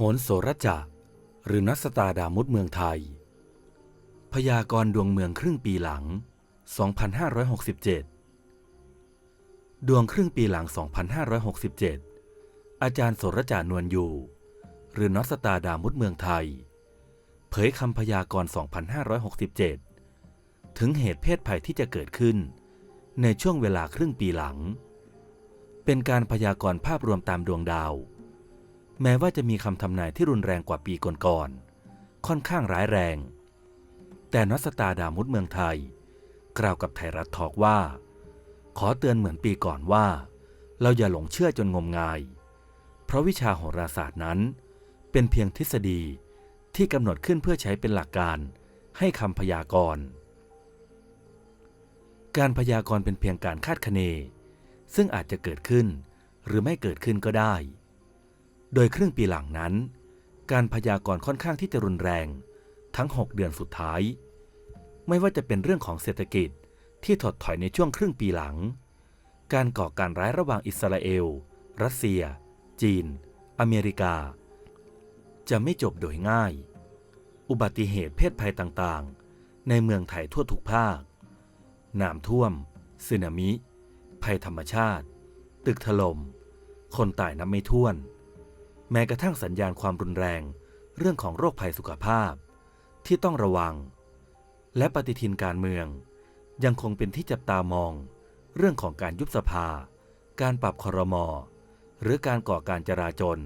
โหนโสรจะหรือนัสตาดามุดเมืองไทย พยากรณ์ดวงเมืองครึ่งปีหลัง 2567 ดวงครึ่งปีหลัง 2567 อาจารย์โสรจานวลอยู่ หรือนัสตาดามุดเมืองไทย เผยคำพยากรณ์ 2567 ถึงเหตุเพศภัยที่จะเกิดขึ้น ในช่วงเวลาครึ่งปีหลัง เป็นการพยากรณ์ภาพรวมตามดวงดาว แม้ว่าจะมีคำทำนายที่รุนแรงกว่าปีก่อนๆค่อนข้างร้ายแรง แต่นัสตาดามุดเมืองไทย กล่าวกับไทยรัฐทอกว่า ขอเตือนเหมือนปีก่อนว่า เราอย่าหลงเชื่อจนงมงาย เพราะวิชาโหราศาสตร์นั้น เป็นเพียงทฤษฎีที่กำหนดขึ้นเพื่อใช้เป็นหลักการให้คำพยากรณ์การพยากรณ์เป็นเพียงการคาดคะเน ซึ่งอาจจะเกิดขึ้นหรือไม่เกิดขึ้นก็ได้ โดยครึ่งปีหลังนั้น การพยากรณ์ค่อนข้างที่จะรุนแรง ทั้ง 6 เดือนสุดท้าย ไม่ว่าจะเป็นเรื่องของเศรษฐกิจที่ถดถอยในช่วงครึ่งปีหลัง การก่อการร้ายระหว่างอิสราเอล รัสเซีย จีน อเมริกา จะไม่จบโดยง่าย อุบัติเหตุเพศภัยต่างๆ ในเมืองไทยทั่วทุกภาค น้ำท่วมสึนามิ ภัยธรรมชาติ ตึกถล่ม คนตายนับไม่ถ้วน แม้กระทั่งสัญญาณความรุนแรง เรื่องของโรคภัยสุขภาพ ที่ต้องระวัง และปฏิทินการเมือง ยังคงเป็นที่จับตามอง เรื่องของการยุบสภา การปรับคอรมอหรือการก่อการจราจร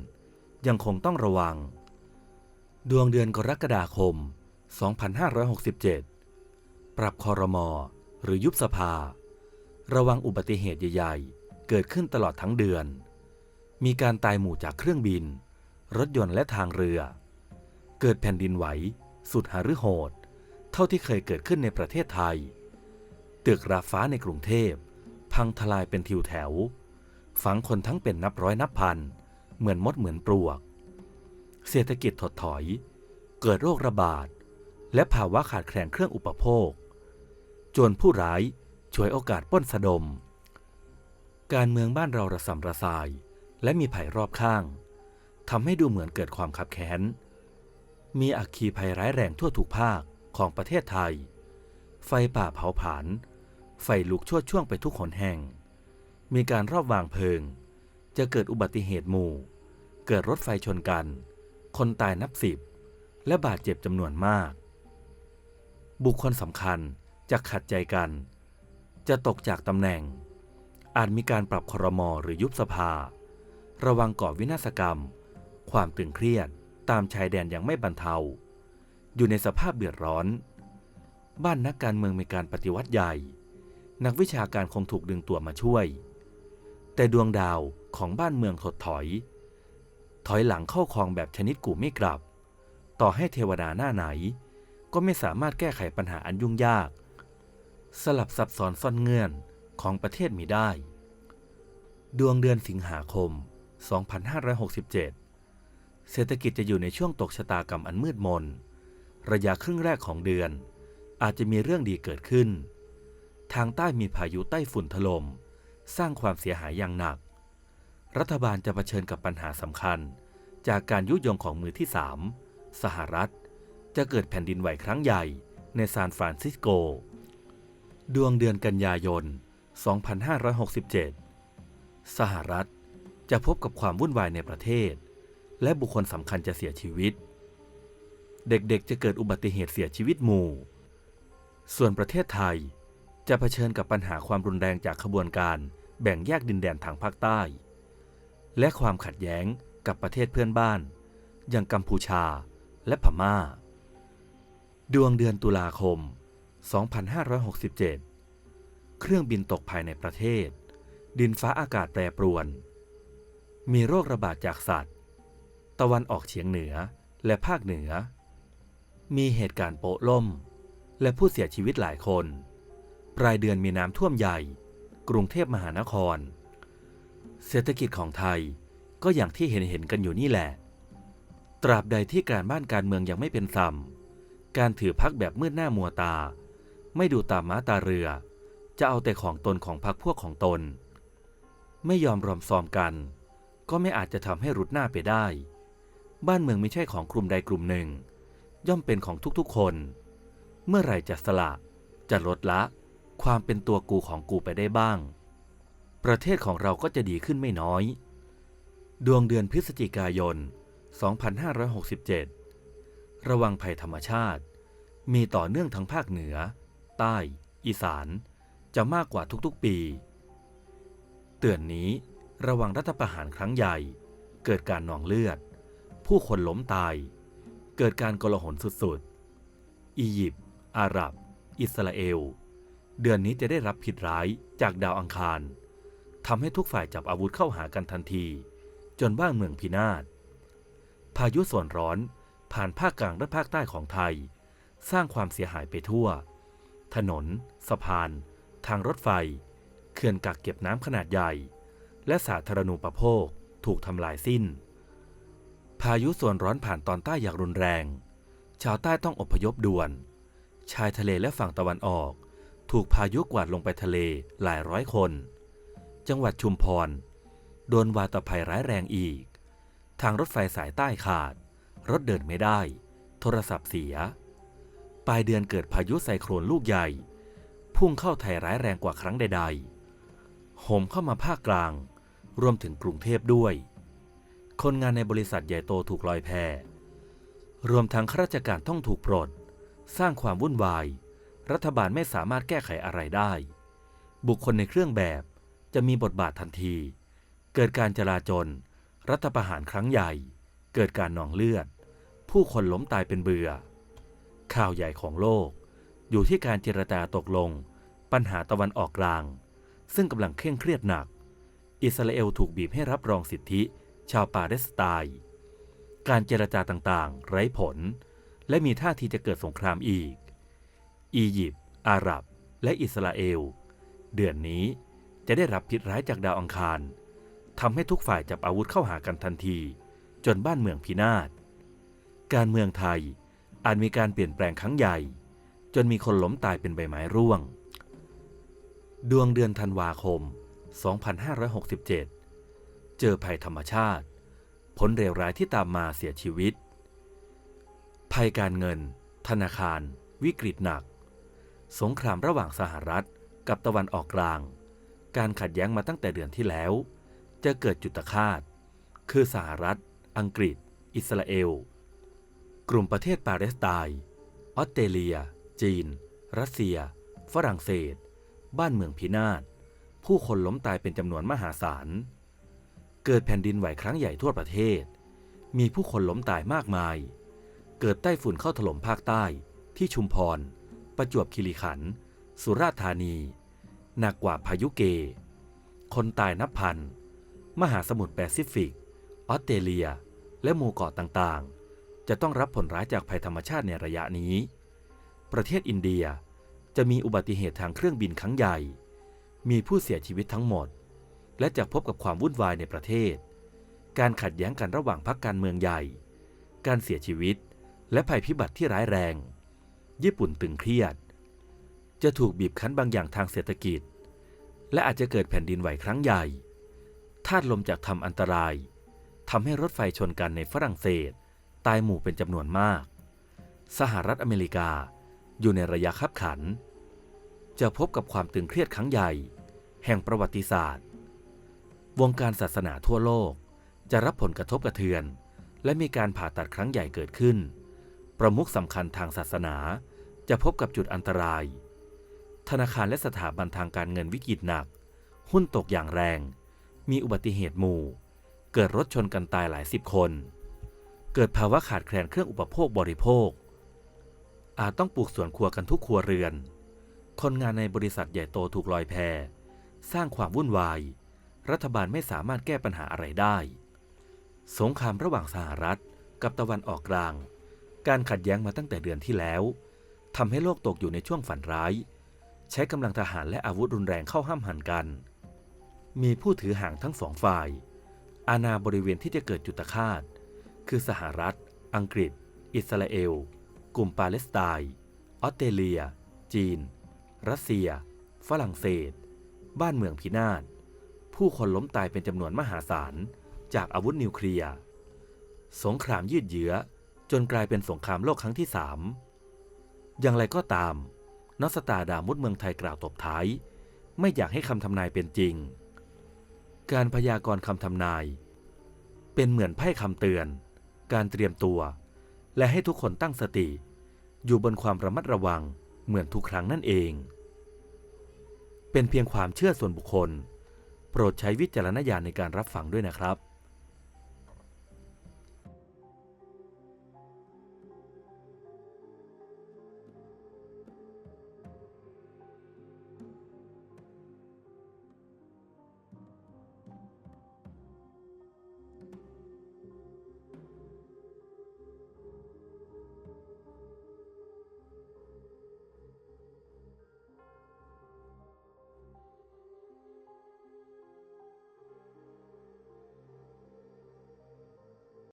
ยังคงต้องระวัง ดวงเดือนกรกฎาคม 2567 ปรับคอรมอหรือยุบสภา ระวังอุบัติเหตุใหญ่ ๆ เกิดขึ้นตลอดทั้งเดือน มีการตายหมู่จากเครื่องบิน รถยนต์และทางเรือ เกิดแผ่นดินไหว สุดหฤโหด เท่าที่เคยเกิดขึ้นในประเทศไทย ตึกราฟ้าในกรุงเทพ พังทลายเป็นทิวแถว ฝังคนทั้งเป็นนับร้อยนับพัน เหมือนมดเหมือนปลวก เศรษฐกิจถดถอย เกิดโรคระบาด และภาวะขาดแคลนเครื่องอุปโภคจนผู้ร้ายฉวยโอกาสป้นสะดม การเมืองบ้านเราระสำระสาย และมีภัยรอบข้างทำให้ดูเหมือนเกิดความขับแค้น มีอัคคีภัยร้ายแรงทั่วทุกภาคของประเทศไทย ไฟป่าเผาผลาญ ไฟลุกชั่วช่วงไปทุกหนแห่ง มีการรอบวางเพลิง จะเกิดอุบัติเหตุหมู่ เกิดรถไฟชนกัน คนตายนับสิบ และบาดเจ็บจำนวนมาก บุคคลสำคัญจะขัดใจกัน จะตกจากตำแหน่ง อาจมีการปรับครมหรือยุบสภา ระวังก่อวินาศกรรม ความตึงเครียดตามชายแดนยังไม่บรรเทา อยู่ในสภาพเดือดร้อน บ้านนักการเมืองมีการปฏิวัติใหญ่ นักวิชาการคงถูกดึงตัวมาช่วย แต่ดวงดาวของบ้านเมืองถดถอย ถอยหลังเข้าคลองแบบชนิดกูไม่กลับ ต่อให้เทวดาหน้าไหน ก็ไม่สามารถแก้ไขปัญหาอันยุ่งยาก สลับซับซ้อนซ่อนเงื่อนของประเทศมีได้ ดวงเดือนสิงหาคม 2567 เศรษฐกิจจะอยู่ในช่วงตกชะตากรรมอันมืดมน ระยะครึ่งแรกของเดือน อาจจะมีเรื่องดีเกิดขึ้น ทางใต้มีพายุใต้ฝุ่นถลม่มสร้างความเสียหายอย่างหนัก รัฐบาลจะเผชิญกับปัญหาสำคัญ จากการยุยงของมือที่สามสหรัฐ จะเกิดแผ่นดินไหวครั้งใหญ่ในซานฟรานซิสโก ดวงเดือนกันยายน 2567 สหรัฐ จะพบกับความวุ่นวายในประเทศ และบุคคลสำคัญจะเสียชีวิต เด็กๆจะเกิดอุบัติเหตุเสียชีวิตหมู่ ส่วนประเทศไทยจะเผชิญกับปัญหาความรุนแรงจากขบวนการแบ่งแยกดินแดนทางภาคใต้ และความขัดแย้งกับประเทศเพื่อนบ้าน อย่างกัมพูชาและพม่า ดวงเดือนตุลาคม 2567 เครื่องบินตกภายในประเทศ ดินฟ้าอากาศแปรปรวน มีโรคระบาดจากสัตว์ ตะวันออกเฉียงเหนือและภาคเหนือ มีเหตุการณ์โปะล่ม และผู้เสียชีวิตหลายคนปลายเดือนมีน้ำท่วมใหญ่ กรุงเทพมหานคร เศรษฐกิจของไทยก็อย่างที่เห็นเห็นกันอยู่นี่แหละ ตราบใดที่การบ้านการเมืองยังไม่เป็นธรรม การถือพักแบบมืดหน้ามัวตา ไม่ดูตามม้าตาเรือ จะเอาแต่ของตนของพักพวกของตน ไม่ยอมรอมซอมกัน ก็ไม่อาจจะทำให้รุดหน้าไปได้ บ้านเมืองไม่ใช่ของกลุ่มใดกลุ่มหนึ่ง ย่อมเป็นของทุกๆคน เมื่อไหร่จะสละจะลดละ ความเป็นตัวกูของกูไปได้บ้าง ประเทศของเราก็จะดีขึ้นไม่น้อย ดวงเดือนพฤศจิกายน 2567 ระวังภัยธรรมชาติ มีต่อเนื่องทั้งภาคเหนือ ใต้ อีสาน จะมากกว่าทุกๆปี เตือนนี้ ระวังรัฐประหารครั้งใหญ่ เกิดการหนองเลือด ผู้คนล้มตาย เกิดการกลหนสุดๆ อียิปต์ อาหรับ อิสราเอล เดือนนี้จะได้รับผิดร้ายจากดาวอังคารทำให้ทุกฝ่ายจับอาวุธเข้าหากันทันที จนบ้านเมืองพินาศ พายุส่วนร้อนผ่านภาคกลางและภาคใต้ของไทย สร้างความเสียหายไปทั่ว ถนน สะพาน ทางรถไฟ เขื่อนกักเก็บน้ำขนาดใหญ่ และสาธารณูปโภคถูกทำลายสิ้น พายุส่วนร้อนผ่านตอนใต้อย่างรุนแรง ชาวใต้ต้องอพยพด่วน ชายทะเลและฝั่งตะวันออก ถูกพายุกวาดลงไปทะเลหลายร้อยคน จังหวัดชุมพร โดนวาตภัยร้ายแรงอีก ทางรถไฟสายใต้ขาด รถเดินไม่ได้ โทรศัพท์เสีย ปลายเดือนเกิดพายุไซโครนลูกใหญ่ พุ่งเข้าไทยร้ายแรงกว่าครั้งใดๆโหมเข้ามาภาคกลาง รวมถึงกรุงเทพด้วย คนงานในบริษัทใหญ่โตถูกลอยแพรวมทั้งข้าราชการต้องถูกปลด สร้างความวุ่นวาย รัฐบาลไม่สามารถแก้ไขอะไรได้ บุคคลในเครื่องแบบจะมีบทบาททันที เกิดการจลาจล รัฐประหารครั้งใหญ่ เกิดการหนองเลือด ผู้คนล้มตายเป็นเบือ่อ ข่าวใหญ่ของโลก อยู่ที่การเจรจาตกลง ปัญหาตะวันออกกลาง ซึ่งกำลังเคร่งเครียดหนัก อิสราเอลถูกบีบให้รับรองสิทธิ ชาวปาเลสไตน์การเจรจาต่างๆ ไร้ผล และมีท่าทีจะเกิดสงครามอีก อียิปต์ อาหรับ และอิสราเอล เดือนนี้จะได้รับพิษร้ายจากดาวอังคารทำให้ทุกฝ่ายจับอาวุธเข้าหากันทันที จนบ้านเมืองพินาศ การเมืองไทยอาจมีการเปลี่ยนแปลงครั้งใหญ่ จนมีคนล้มตายเป็นใบไม้ร่วง ดวงเดือนธันวาคม 2567 เจอภัยธรรมชาติ ผลเลวร้ายที่ตามมาเสียชีวิต ภัยการเงิน ธนาคาร วิกฤตหนัก สงครามระหว่างสหรัฐกับตะวันออกกลาง การขัดแย้งมาตั้งแต่เดือนที่แล้ว จะเกิดจุดคาต คือสหรัฐ อังกฤษ อิสราเอล กลุ่มประเทศปาเลสไตน์ ออสเตรเลีย จีน รัสเซีย ฝรั่งเศส บ้านเมืองพินาศ ผู้คนล้มตายเป็นจำนวนมหาศาล เกิดแผ่นดินไหวครั้งใหญ่ทั่วประเทศ มีผู้คนล้มตายมากมาย เกิดใต้ฝุ่นเข้าถล่มภาคใต้ ที่ชุมพร ประจวบคีรีขันธ์ สุราษฎร์ธานี หนักกว่าพายุเก คนตายนับพัน มหาสมุทรแปซิฟิก ออสเตรเลีย และหมู่เกาะต่างๆ จะต้องรับผลร้ายจากภัยธรรมชาติในระยะนี้ ประเทศอินเดียจะมีอุบัติเหตุทางเครื่องบินครั้งใหญ่ มีผู้เสียชีวิตทั้งหมด และจะพบกับความวุ่นวายในประเทศ การขัดแย้งกันระหว่างพรรคการเมืองใหญ่ การเสียชีวิต และภัยพิบัติที่ร้ายแรง ญี่ปุ่นตึงเครียด จะถูกบีบคั้นบางอย่างทางเศรษฐกิจ และอาจจะเกิดแผ่นดินไหวครั้งใหญ่ธาตุลมจากทำอันตรายทำให้รถไฟชนกันในฝรั่งเศส ตายหมู่เป็นจำนวนมาก สหรัฐอเมริกาอยู่ในระยะคับขัน จะพบกับความตึงเครียดครั้งใหญ่ แห่งประวัติศาสตร์ วงการศาสนาทั่วโลก จะรับผลกระทบกระเทือน และมีการผ่าตัดครั้งใหญ่เกิดขึ้น ประมุขสำคัญทางศาสนา จะพบกับจุดอันตราย ธนาคารและสถาบันทางการเงินวิกฤตหนัก หุ้นตกอย่างแรง มีอุบัติเหตุหมู่ เกิดรถชนกันตายหลายสิบคน เกิดภาวะขาดแคลนเครื่องอุปโภคบริโภคอาจต้องปลูกสวนครัวกันทุกครัวเรือน คนงานในบริษัทใหญ่โตถูกลอยแพ สร้างความวุ่นวาย รัฐบาลไม่สามารถแก้ปัญหาอะไรได้ สงครามระหว่างสหรัฐกับตะวันออกกลาง การขัดแย้งมาตั้งแต่เดือนที่แล้วทำให้โลกตกอยู่ในช่วงฝันร้าย ใช้กำลังทหารและอาวุธรุนแรงเข้าห้ามหันกัน มีผู้ถือหางทั้งสองฝ่าย อาณาบริเวณที่จะเกิดจุดฆาต คือสหรัฐ อังกฤษ อิสราเอล กลุ่มปาเลสไตน์ ออสเตรเลีย จีน รัสเซีย ฝรั่งเศส บ้านเมืองพินาศ ผู้คนล้มตายเป็นจำนวนมหาศาล จากอาวุธนิวเคลียร์ สงครามยืดเยื้อ จนกลายเป็นสงครามโลกครั้งที่สามอย่างไรก็ตามนอสตาดามุดเมืองไทยกล่าวตบท้าย ไม่อยากให้คำทำนายเป็นจริง การพยากรณ์คำทำนาย เป็นเหมือนไพ่คำเตือน การเตรียมตัว และให้ทุกคนตั้งสติ อยู่บนความระมัดระวัง เหมือนทุกครั้งนั่นเอง เป็นเพียงความเชื่อส่วนบุคคล โปรดใช้วิจารณญาณในการรับฟังด้วยนะครับ